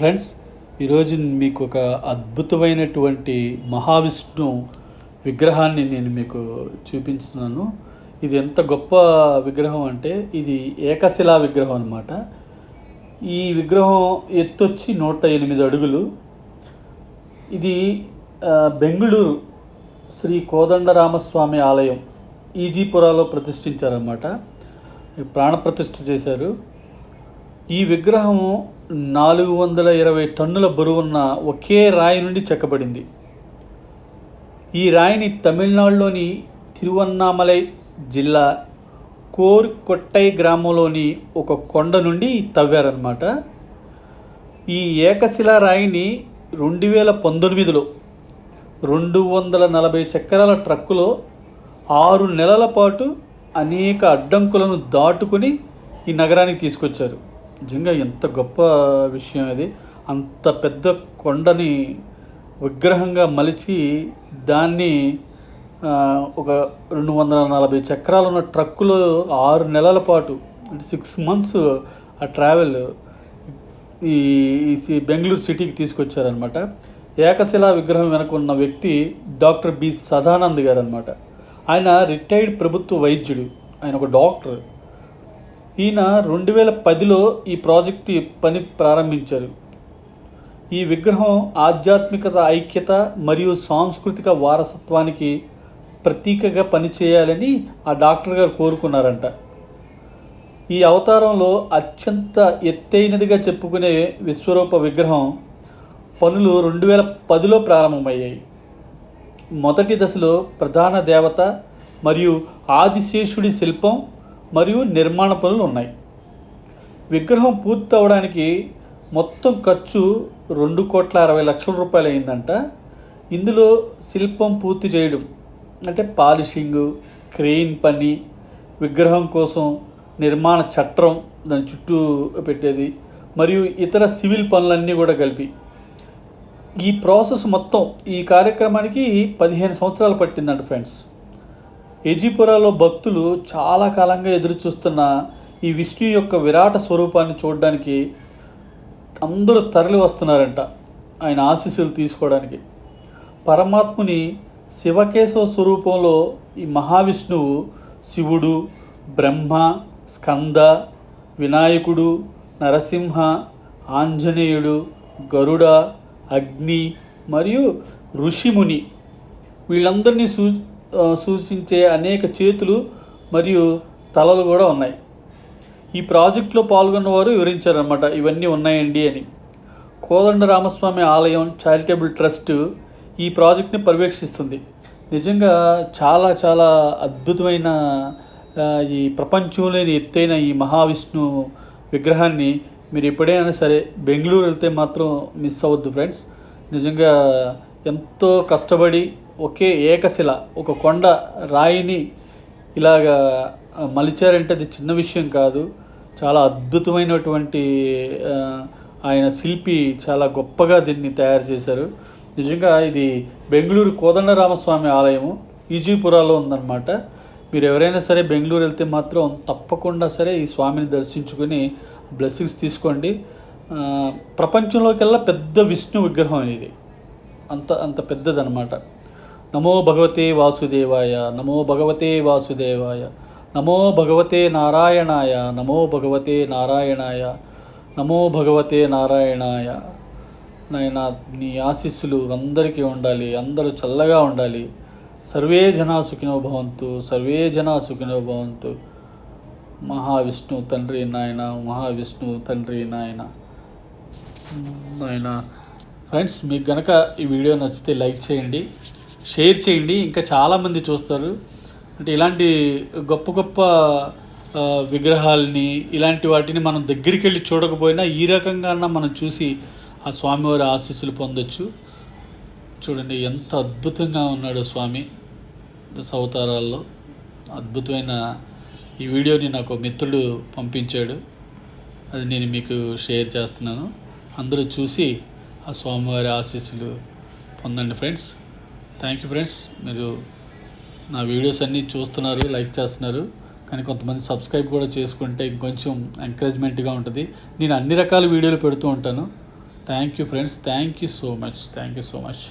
Friends ఈరోజు మీకు ఒక అద్భుతమైనటువంటి మహావిష్ణు విగ్రహాన్ని నేను మీకు చూపించుతున్నాను. ఇది ఎంత గొప్ప విగ్రహం అంటే ఇది ఏకశిలా విగ్రహం అనమాట ఈ విగ్రహం ఎత్తొచ్చి నూట ఎనిమిది అడుగులు. ఇది బెంగళూరు బెంగుళూరు శ్రీ కోదండరామస్వామి ఆలయం ఈజీపురాలో ప్రతిష్ఠించారన్నమాట. ప్రాణప్రతిష్ఠ చేశారు. ఈ విగ్రహం నాలుగు వందల ఇరవై టన్నుల బరువున్న ఒకే రాయి నుండి చెక్కబడింది. ఈ రాయిని తమిళనాడులోని తిరువన్నామలై జిల్లా కోర్కొట్టై గ్రామంలోని ఒక కొండ నుండి తవ్వారనమాట ఈ ఏకశిలా రాయిని రెండు వేల పంతొమ్మిదిలో రెండు వందల నలభై చక్రాల ట్రక్కులో ఆరు నెలల పాటు అనేక అడ్డంకులను దాటుకుని ఈ నగరానికి తీసుకొచ్చారు. నిజంగా ఎంత గొప్ప విషయం అది అంత పెద్ద కొండని విగ్రహంగా మలిచి దాన్ని ఒక రెండు వందల నలభై చక్రాలు ఉన్న ట్రక్కులో ఆరు నెలల పాటు అంటే సిక్స్ మంత్స్ ఆ ట్రావెల్ ఈ ఈ సి- బెంగళూరు సిటీకి తీసుకొచ్చారనమాట ఏకశిలా విగ్రహం వెనక ఉన్న వ్యక్తి డాక్టర్ బి. సదానంద్ గారు అనమాట ఆయన రిటైర్డ్ ప్రభుత్వ వైద్యుడు. ఆయన ఒక డాక్టర్. ఈయన రెండు వేల పదిలో ఈ ప్రాజెక్టు పని ప్రారంభించారు. ఈ విగ్రహం ఆధ్యాత్మికత ఐక్యత మరియు సాంస్కృతిక వారసత్వానికి ప్రతీకగా పనిచేయాలని ఆ డాక్టర్ గారు కోరుకున్నారంట. ఈ అవతారంలో అత్యంత ఎత్తైనదిగా చెప్పుకునే విశ్వరూప విగ్రహం పనులు రెండు వేల పదిలో ప్రారంభమయ్యాయి. మొదటి దశలో ప్రధాన దేవత మరియు ఆదిశేషుడి శిల్పం మరియు నిర్మాణ పనులు ఉన్నాయి. విగ్రహం పూర్తి అవడానికి మొత్తం ఖర్చు రెండు కోట్ల అరవై లక్షల రూపాయలు అయిందంట. ఇందులో శిల్పం పూర్తి చేయడం అంటే పాలిషింగ్ క్రెయిన్ పని విగ్రహం కోసం నిర్మాణ చట్రం దాని చుట్టూ పెట్టేది మరియు ఇతర సివిల్ పనులన్నీ కూడా కలిపి. ఈ ప్రాసెస్ మొత్తం ఈ కార్యక్రమానికి పదిహేను సంవత్సరాలు పట్టిందంట ఫ్రెండ్స్. ఎజిపురాలో భక్తులు చాలా కాలంగా ఎదురు చూస్తున్న ఈ విష్ణు యొక్క విరాట స్వరూపాన్ని చూడడానికి అందరూ తరలి వస్తున్నారంట ఆయన ఆశీస్సులు తీసుకోవడానికి. పరమాత్ముని శివకేశవ స్వరూపంలో ఈ మహావిష్ణువు శివుడు బ్రహ్మ స్కంద వినాయకుడు నరసింహ ఆంజనేయుడు గరుడ అగ్ని మరియు ఋషిముని వీళ్ళందరినీ సూ సూచించే అనేక చేతులు మరియు తలలు కూడా ఉన్నాయి. ఈ ప్రాజెక్టులో పాల్గొన్నవారు వివరించారనమాట ఇవన్నీ ఉన్నాయండి అని. కోదండ రామస్వామి ఆలయం చారిటబుల్ ట్రస్ట్ ఈ ప్రాజెక్ట్ని పర్యవేక్షిస్తుంది. నిజంగా చాలా చాలా అద్భుతమైన ఈ ప్రపంచంలోని ఎత్తైన ఈ మహావిష్ణు విగ్రహాన్ని మీరు ఎప్పుడైనా సరే బెంగళూరు వెళ్తే మాత్రం మిస్ అవ్వద్దు ఫ్రెండ్స్. నిజంగా ఎంతో కష్టపడి ఒకే ఏకశిల ఒక కొండ రాయిని ఇలాగా మలిచారంటే అది చిన్న విషయం కాదు. చాలా అద్భుతమైనటువంటి ఆయన శిల్పి చాలా గొప్పగా దీన్ని తయారు చేశారు. నిజంగా ఇది బెంగళూరు కోదండరామస్వామి ఆలయము ఈజీపురాలో ఉందన్నమాట. మీరు ఎవరైనా సరే బెంగళూరు వెళ్తే మాత్రం తప్పకుండా సరే ఈ స్వామిని దర్శించుకొని బ్లెస్సింగ్స్ తీసుకోండి. ప్రపంచంలోకెల్లా పెద్ద విష్ణు విగ్రహం ఇది. అంత అంత పెద్దదనమాట నమో భగవతే వాసుదేవాయ నమో భగవతే వాసుదేవాయ నమో భగవతే నారాయణాయ నమో భగవతే నారాయణాయ నమో భగవతే నారాయణాయ. నాయన నీ ఆశీస్సులు అందరికీ ఉండాలి అందరూ చల్లగా ఉండాలి. సర్వే జనా సుఖినో భవంతు సర్వే జనా సుఖినో భవంతు. మహావిష్ణు తండ్రి నాయన మహావిష్ణు తండ్రి నాయన. నాయన ఫ్రెండ్స్ మీకు గనక ఈ వీడియో నచ్చితే లైక్ చేయండి. షేర్ చేయండి. ఇంకా చాలామంది చూస్తారు. అంటే ఇలాంటి గొప్ప గొప్ప విగ్రహాలని ఇలాంటి వాటిని మనం దగ్గరికి వెళ్ళి చూడకపోయినా ఈ రకంగా మనం చూసి ఆ స్వామివారి ఆశీస్సులు పొందొచ్చు. చూడండి ఎంత అద్భుతంగా ఉన్నాడు స్వామి దశ అద్భుతమైన ఈ వీడియోని నాకు మిత్రుడు పంపించాడు. అది నేను మీకు షేర్ చేస్తున్నాను. అందరూ చూసి ఆ స్వామివారి ఆశీస్సులు పొందండి ఫ్రెండ్స్. థ్యాంక్ యూ ఫ్రెండ్స్ మీరు నా వీడియోస్ అన్నీ చూస్తున్నారు లైక్ చేస్తున్నారు. కానీ కొంతమంది సబ్స్క్రైబ్ కూడా చేసుకుంటే ఇంకొంచెం ఎంకరేజ్మెంట్గా ఉంటుంది. నేను అన్ని రకాల వీడియోలు పెడుతూ ఉంటాను. Thank you friends thank you so much thank you so much